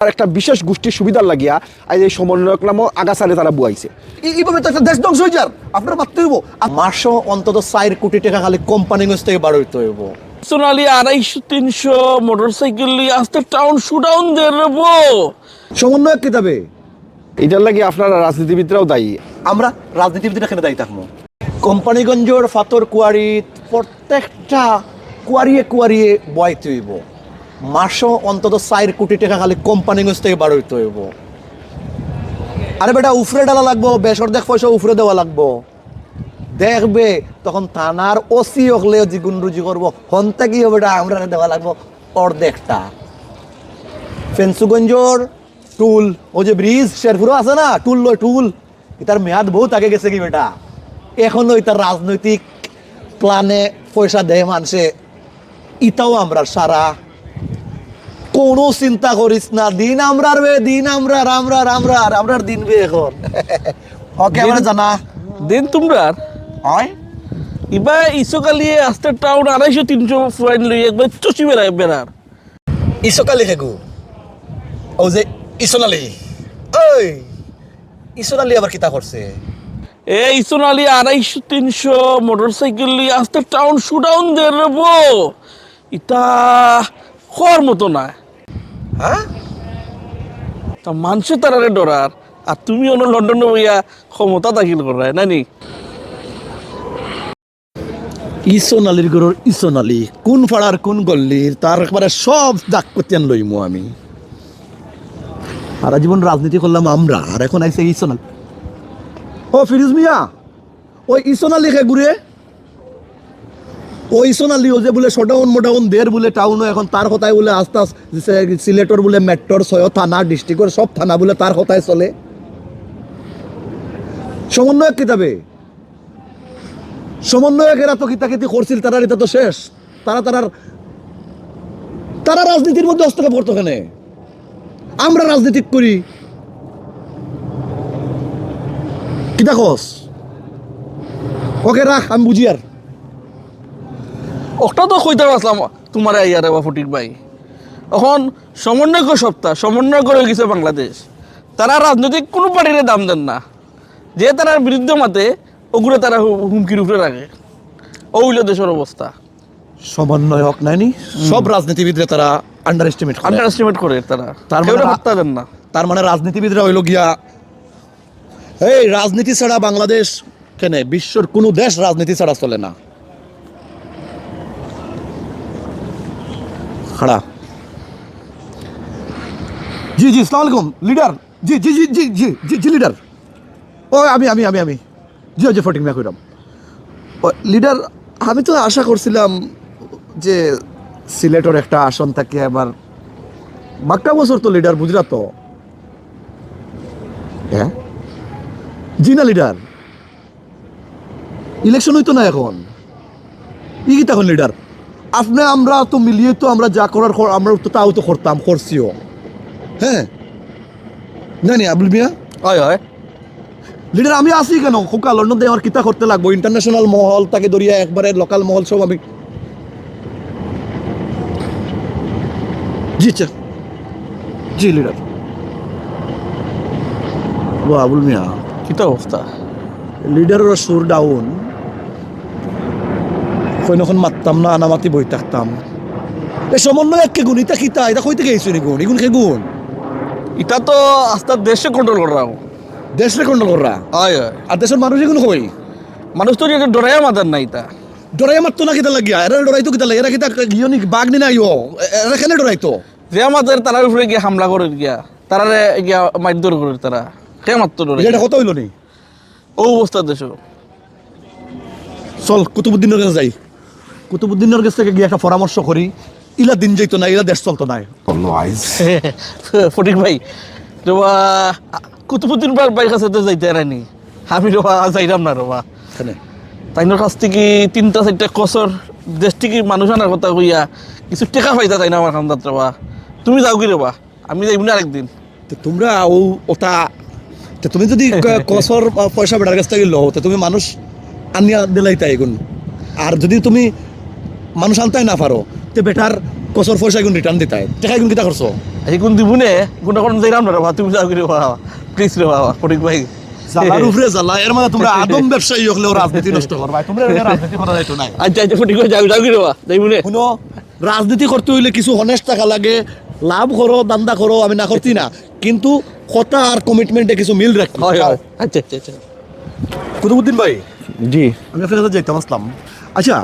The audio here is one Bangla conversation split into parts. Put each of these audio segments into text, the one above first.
আর একটা বিশেষ গোষ্ঠীর সুবিধার লাগিয়া আজ এই সমন্বয়ক নামও আগাছালে তারা বুয়াইছে। এই- এইভাবে তো একটা দেশ ধ্বংস হয়ে যার। আপনার মারতে হইব মাসও অন্তত চার কোটি টাকা খালি কোম্পানিগঞ্জ থেকে বার হইতে হইব। সোনালি আড়াইশো তিনশো মোটর সাইকেল নিয়ে আসতে টাউন শুডাউন দিয়ে নেব। সমন্বয়ক কিতাবে এটার লাগি আপনারা রাজনীতিবিদরাও দায়ী। আমরা রাজনীতিবিদরা এখানে দায়ী থাকব। কোম্পানিগঞ্জের ফাতর কুয়ারি প্রত্যেকটা কুয়ারিয়ে কুয়ারিয়ে বয়াইতে হইব। মাসও অন্তত চার কোটি টাকা খালি কোম্পানি কোম্পানিগঞ্জ থেকে বার হইতে হইব। আরে বেটা, উফরে ডালা লাগবো বেসর দেখ পয়সা উফরে দেওয়া লাগবো। দেখবে, তখন থানার ওসি হলে জিগুন রুজি করব। হন্তা কি হবে এটা আমরা দেওয়া লাগবো অর্ধেকটা। ফেন্সুগঞ্জর টুল ও যে ব্রিজ, শেরপুরও আছে না? টুল লয় টুল। এটার মেয়াদ বহুত আগে গেছে কি বেটা? এখনও এটার রাজনৈতিক প্ল্যানে পয়সা দেয় মানুষে। ইটাও আমরা সারা কোনো চিন্তা করিস না। দিন আমরার বে দিন আমরার আমরার আমরার আমরার দিন বে এখন। ওকে আমরা জানা? দিন তোমরা হয়। এবার ইসকালিয়ে আস্তে টাউন আড়াইশো তিনশো ফুয়াইন লই একবার চচি বেড়ায় বেড়ার ইসকালি খেগু ও যে ইসনালি ওই ইসনালি আবার কিতা করছে এই সোনালি আড়াইশো তিনশো মোটর সাইকেল নিয়ে আসতে টাউন শুডাউন নেব ইটা হওয়ার মতো না হ্যাঁ? তা মানুষে তারারে ডরার। আর তুমি অন্য লন্ডনে বইয়া ক্ষমতা দাখিল করায় নানি? ইসোনালির গরুর ইসোনালি কোন পাড়ার কোন গল্লির তার একবারে সব দাগ করতেন লইমু আমি। সারা জীবন রাজনীতি করলাম আমরা আর এখন আইসে ইসোনাল ও ফিরোজ মিয়া ওই ইসোনালি খে ঘুরে? ওই সোনালি ও যে বলে শোডাউন মোডাউন দের বলে টাউনও এখন তার কথায় বলে আস্তে আস্তে সিলেটর বলে মেট্রোর ছয় থানা, ডিস্ট্রিক্টর সব থানা বলে তার কথায় চলে। সমন্বয়ক কিতাবে সমন্বয়কেরা তো কিতাকিতি করছিল তারা এটা তো শেষ। তারা তারার, তারা রাজনীতির মধ্যে হস্তক্ষেপ করতো কেন? আমরা রাজনীতি করি। কিতা কস ওকে রাখ, আমি বুঝি আর। ওটা তো কইতে পারলাম তোমার আইয়ারে বা ফটিক ভাই। এখন সমন্বয় সপ্তাহ সমন্বয় করে গেছে বাংলাদেশ। তারা রাজনৈতিক কোনো পার্টির দাম দেন না। যে তারার বিরুদ্ধে মাতে ওগুলো তারা হু- হুমকির উপরে রাখে ওইল দেশের অবস্থা সমন্বয়ক নাইনি সব রাজনীতিবিদরা তারা আন্ডার এস্টিমেট আন্ডার এস্টিমেট করে তারা তার মানে পাত্তা দেন না। তার মানে রাজনীতিবিদরা হইল গিয়া এই রাজনীতি ছাড়া বাংলাদেশ কেন? বিশ্বর কোনো দেশ রাজনীতি ছাড়া চলে না। খাড়া জি জি সালাম আলাইকুম লিডার জি জি জি জি জি জি জি লিডার ও আমি আমি আমি আমি জি জি ফটিং মিয়া ও লিডার আমি তো আশা করছিলাম যে সিলেটের একটা আসন থাকে এবার বাক্কা বছর তো লিডার, বুঝলা তো? হ্যাঁ? জি না, লিডার। ইলেকশন হইতো না এখন। ই কি তখন, লিডার? আপনি আমরা তো মিলিয়ে তো আমরা যা করার আমরা তো তাও তো করতাম করছিও। হ্যাঁ? না নি আবুল মিয়া? হয় হয়। লিডার আমি আসি কেন? খোকা লন্ডন দিয়ে আমার কিতা করতে লাগবো? ইন্টারন্যাশনাল মহল তাকে দরিয়া একবারে লোকাল মহল সব আমি জি চা জি লিডার। ও আবুল মিয়া। কিতা অবস্থা? লিডারের সুর ডাউন কইনখন মারতাম না আনামাতি বই থাকতাম। এ সমন্বয় এক গুণ ইতা কিতা এটা কই থেকে আইসুনি গুণ? এগুন কে গুণ? এটা তো আস্তে দেশে কন্ট্রোল করাও দেশ কন্ট্রোল করা? হয় হয়। আর দেশের মানুষ এগুন কই? মানুষ তো ডরাইয়া মাতার নাই তা ডরাই মারতো না কিতা লাগিয়া? এরা ডরাইতো কিতা লাগে এরা কিতা গিয়নি বাঘ নি না ইয়ো? এরা কেন ডরাইতো? যে আমাদের তারার উপরে গিয়ে হামলা করে গিয়া তারারে গিয়া মারধর করে তারা। কে মারতো ডরে এটা কত হইল নি? ও অবস্থা দেশ। চল কুতুবুদ্দিনের কাছে যাই। কুতুবুদ্দিনের কাছ থেকে গিয়ে একটা পরামর্শ করি ইলা দিন যাইতো না ইলা দেশ চলতো না। ফটিক ভাই রবা কুতুবুদ্দিন ভাই কাছে তো যাইতে রানি আমি রবা যাইরাম না রবা। এখানে তাইনোর কাছ থেকে তিনটা চারটা কসর দেশ থেকে মানুষ আনার কথা কইয়া কিছু টেকা পাইতা তাই না আমার কান্দাত রবা। তুমি যাও কি রবা? আমি যাইব না আরেকদিন। তোমরা ও ওটা তো তুমি যদি কসর পয়সা বেটার কাছ থেকে লো তো তুমি মানুষ আনিয়া দিলাই তাই এগুন। আর যদি তুমি মানুষ আনতাই না পারো। তো বেটার কসর পয়সা এখন রিটার্ন দিতে টাকা এখন কিতা করছ এই কোন দিবুনে কোন কোন না বাবা তুমি যাও বাবা প্লিজ রে বাবা ফটিক ভাই জ্বালার উপরে জ্বালা এর মানে তোমরা আদম ব্যবসায়ী হলেও রাজনীতি নষ্ট করবা তোমরা রাজনীতি করা যাইতো আচ্ছা আচ্ছা ফটিক ভাই যাও যাও বাবা যাইবুনে শুনো রাজনীতি করতে হইলে কিছু হনেস্ট টাকা লাগে লাভ করো দান্দা করো আমি না করছি না। কিন্তু কথা আর কমিটমেন্টে কিছু মিল হয় আচ্ছা আচ্ছা আচ্ছা। কুতুবুদ্দিন ভাই জি। আমি আপনার কাছে যাইতাম আসলাম। আচ্ছা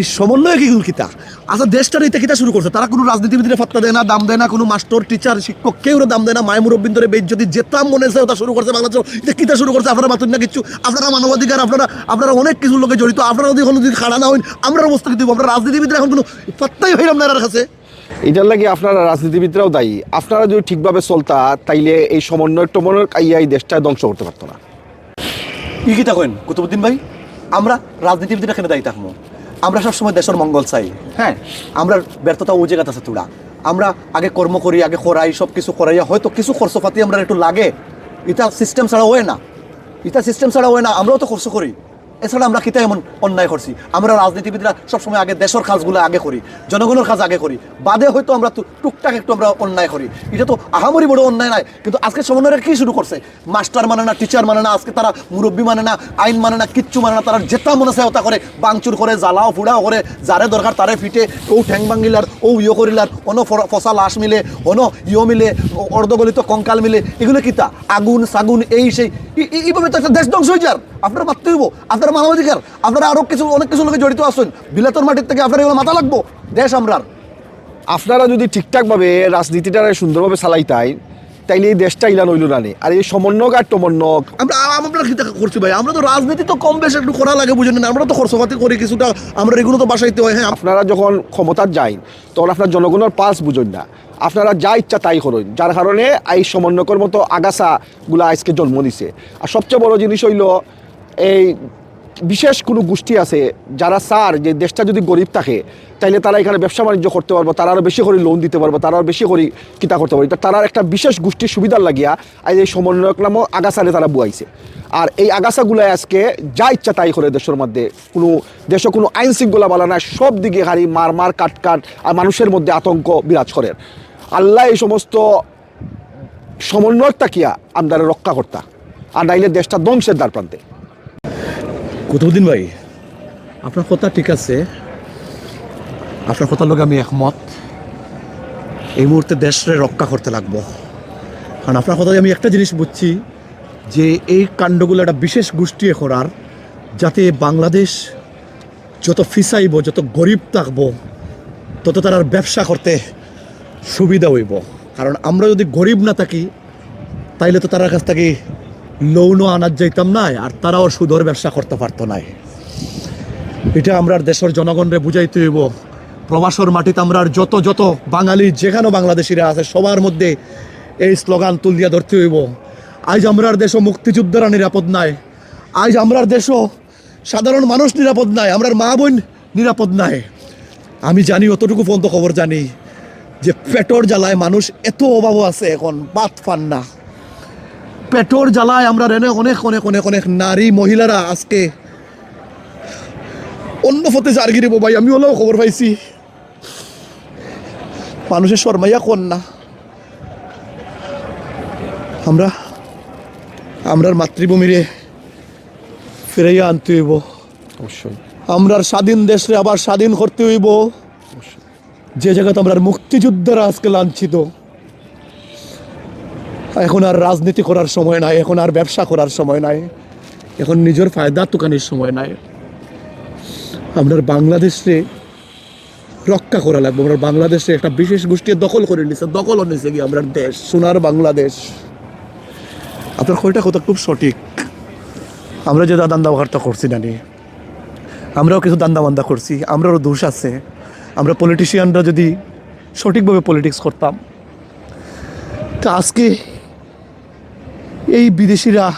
এই সমন্বয় কি কিতা আচ্ছা দেশটার এটা কিতা শুরু করছে? তারা কোনো রাজনীতিবিদের ফাত্তা দেয় না দাম দেয় না কোনো মাস্টার টিচার শিক্ষক কেউ দাম দেয় না মায় মুরব্বিন ধরে বেজ যদি যেতাম মনে হচ্ছে ওটা শুরু করছে বাংলাদেশ এটা কিতা শুরু করছে? আপনারা মাতুন না কিছু আপনারা মানবাধিকার আপনারা আপনারা অনেক কিছু লোকে জড়িত। আপনারা যদি কোনো যদি খাড়া না হইন আমরা অবস্থা কিন্তু আমরা রাজনীতিবিদরা এখন কোনো ফাত্তাই হইলাম না এর কাছে। এটার লাগে আপনারা রাজনীতিবিদরাও দায়ী। আপনারা যদি ঠিকভাবে চলতা তাইলে এই সমন্বয় টমন্বয় কাইয়া এই দেশটা ধ্বংস করতে পারতো না। ই কিতা কইন কুতুবুদ্দিন ভাই? আমরা রাজনীতিবিদরা কেন দায়ী থাকব আমরা সবসময় দেশের মঙ্গল চাই। হ্যাঁ। আমরা ব্যর্থতা ও জায়গাতে আছে তোরা আমরা আগে কর্ম করি আগে করাই সব কিছু করাইয়া হয়তো কিছু খরচপাতি আমরা একটু লাগে। এটা সিস্টেম ছাড়া হয় না। এটা সিস্টেম ছাড়া হয় না আমরাও তো খরচ করি। এছাড়া আমরা কিতা এমন অন্যায় করছি। আমরা রাজনীতিবিদরা সবসময় আগে দেশের কাজগুলো আগে করি, জনগণের কাজ আগে করি। বাদে হয়তো আমরা টুকটাক একটু আমরা অন্যায় করি। এটা তো আহামরি বড় অন্যায় নাই কিন্তু আজকে সমন্বয়ের কি শুরু করছে? মাস্টার মানে না, টিচার মানে না, আজকে তারা মুরব্বী মানে না, আইন মানে না, কিচ্ছু মানে না, তারা যেটা মনে চায় ওটা করে, বাংচুর করে, জ্বালাও ফুড়াও করে, যারে দরকার তারে ফিটে, ও ঠ্যাং ভাঙ্গিলার ও ইয়ে করিলার, অন ফসা লাশ মিলে, অন ইয়ে মিলে অর্ধগলিত কঙ্কাল মিলে, এগুলো কিতা আগুন, সাগুন, এই সেই এই- এই- এইভাবে তো একটা দেশ ধ্বংস হয়ে যার। আপনারা মারতে হইব আপনারা মানবাধিকার আপনারা আরও কিছু অনেক কিছু লোকে জড়িত আছেন বিলাতর মাটির থেকে আপনার এগুলো মাথা লাগবো দেশ আমরার। আপনারা যদি ঠিকঠাকভাবে রাজনীতিটা সুন্দরভাবে চালাইতাই তাইলে এই দেশটা ইলান হইল না নে। আর এই সমন্বয়ক আর টমন্বয়ক আমরা আমরা কি করছি ভাই? আমরা তো রাজনীতি তো কম বেশ একটু করা লাগে বুঝেন না? আমরা তো খরচপাতি করি কিছুটা আমরা এগুলো তো বাসাইতে হয় হ্যাঁ। আপনারা যখন ক্ষমতার যাইন তখন আপনার জনগণের পালস বুঝুন না। আপনারা যা ইচ্ছা তাই করুন। যার কারণে এই সমন্বয়কর মতো আগাছাগুলো আজকে জন্ম দিছে আর সবচেয়ে বড় জিনিস হইল এই বিশেষ কোনো গোষ্ঠী আছে যারা চার যে দেশটা যদি গরিব থাকে, তাইলে তারা এখানে ব্যবসা বাণিজ্য করতে পারব, তারা আরও বেশি করে লোন দিতে পারব, তারা আরও বেশি করে কিতা করতে পারব। তারা একটা বিশেষ গোষ্ঠীর সুবিধার লাগিয়া আজ এই সমন্বয়ক নামও আগাছারে তারা বুয়াইছে। আর এই আগাছাগুলো আজকে যা ইচ্ছা তাই করে দেশের মধ্যে। কোনো দেশে কোনো আইন শৃঙ্খলা বলা না সব দিকে হারি মার মার কাট কাট আর মানুষের মধ্যে আতঙ্ক বিরাজ করে। আল্লাহ এই সমস্ত সমন্বয় তাকিয়া আমদারে রক্ষা করতা। আর নাইলে দেশটা ধ্বংসের দ্বার প্রান্তে। কুতুবুদ্দিন ভাই? আপনার কথা ঠিক আছে। আপনার কথার লোক আমি একমত। এই মুহূর্তে দেশরে রক্ষা করতে লাগবো। কারণ আপনার কথা আমি একটা জিনিস বুঝছি, যে এই কাণ্ডগুলো একটা বিশেষ গোষ্ঠী করার, যাতে বাংলাদেশ যত ফিসাইব, যত গরিব থাকব, তত তার ব্যবসা করতে সুবিধা হইব। কারণ আমরা যদি গরিব না থাকি, তাইলে তো তার কাছ থেকে লোনও আনার যাইতাম নাই, আর তারাও সুদর ব্যবসা করতে পারতো নাই। এটা আমরা দেশের জনগণরে বুঝাইতে হইব। প্রবাসর মাটিতে আমরা যত যত বাঙালি যেখানে বাংলাদেশিরা আছে, সবার মধ্যে এই স্লোগান তুল তুলিয়া ধরতে হইব। আজ আমরার দেশও মুক্তিযোদ্ধারা নিরাপদ নাই। আজ আমরার দেশও সাধারণ মানুষ নিরাপদ নাই আমরার মা বোন নিরাপদ নাই। আমি জানি, অতটুকু পর্যন্ত খবর জানি যে পেটর জ্বালায় মানুষ এত অভাব আছে এখন, বাত পান না। পেটর জ্বালায় আমরা রেনে অনেক অনেক অনেক অনেক নারী মহিলারা আজকে। অন্য ফতে জারগিরি ভাই আমি হলেও খবর পাইছি। মানুষের শর্মাইয়া কোন না? আমরা আমরার মাতৃভূমিরে ফিরাইয়া আনতে হইব। অবশ্যই। আমরার স্বাধীন দেশরে আবার স্বাধীন করতে হইব। যে জায়গাতে আমরা মুক্তিযোদ্ধারা আজকে লাঞ্ছিত। এখন আর রাজনীতি করার সময় নাই, এখন আর ব্যবসা করার সময় নাই, এখন নিজের ফায়দা তুকানির সময় নাই। আমরা বাংলাদেশে রক্ষা করা লাগবে, আমরা বাংলাদেশে একটা বিশেষ গোষ্ঠী দখল করে নিছে, দখল নিছে কি আমরা দেশ, সোনার বাংলাদেশ। আপনার কয়টা কথা খুব সঠিক। আমরা যে দান্দা বার্তা করছি না নিয়ে আমরাও কিছু দান্দা বান্দা করছি, আমরারও দোষ আছে। আমরা পলিটিশিয়ানরা যদি সঠিকভাবে পলিটিক্স করতাম, তা আজকে এই বিদেশিরা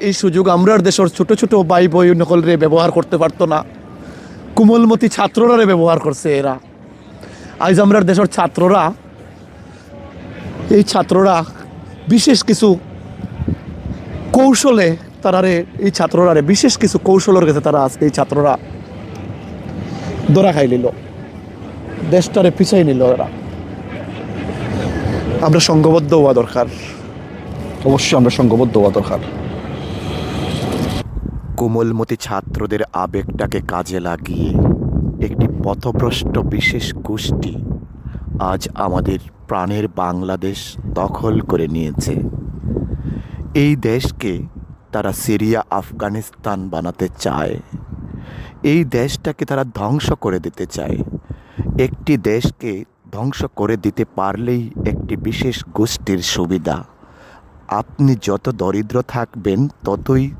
এই সুযোগ আমরার দেশের ছোট ছোট বাই বই নকলরে ব্যবহার করতে পারতো না। কোমলমতি ছাত্ররা ব্যবহার করছে এরা। আজ আমরার দেশের ছাত্ররা, এই ছাত্ররা বিশেষ কিছু কৌশলে তারারে, এই ছাত্ররা রে বিশেষ কিছু কৌশলের কাছে তারা আজকে এই ছাত্ররা ধরা খাই নিল। দেশটারে পিছাই নিল এরা। আমরা সংঘবদ্ধ হওয়া দরকার। অবশ্যই আমরা সংঘবদ্ধ হওয়া দরকার। কোমলমতি ছাত্রদের আবেগটাকে কাজে লাগিয়ে একটি পথভ্রষ্ট বিশেষ গোষ্ঠী আজ আমাদের প্রাণের বাংলাদেশ দখল করে নিয়েছে। এই দেশকে তারা সিরিয়া, আফগানিস্তান বানাতে চায়। এই দেশটাকে তারা ধ্বংস করে দিতে চায়। একটি দেশকে ধ্বংস করে দিতে পারলেই একটি বিশেষ গোষ্ঠীর সুবিধা। আপনি যত দরিদ্র থাকবেন, ততই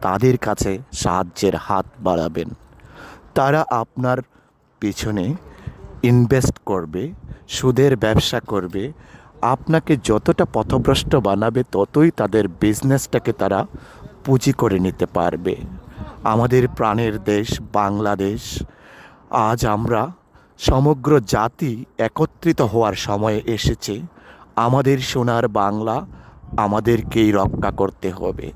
তাদের কাছে সাহায্যের হাত বাড়াবেন। তারা আপনার পিছনে ইনভেস্ট করবে, সুদের ব্যবসা করবে, আপনাকে যতটা পথভ্রষ্ট বানাবে, ততই তাদের বিজনেসটাকে তারা পুঁজি করে নিতে পারবে। আমাদের প্রাণের দেশ বাংলাদেশ। আজ আমরা সমগ্র জাতি একত্রিত হওয়ার সময় এসেছে। আমাদের সোনার বাংলা আমাদেরকেই রক্ষা করতে হবে।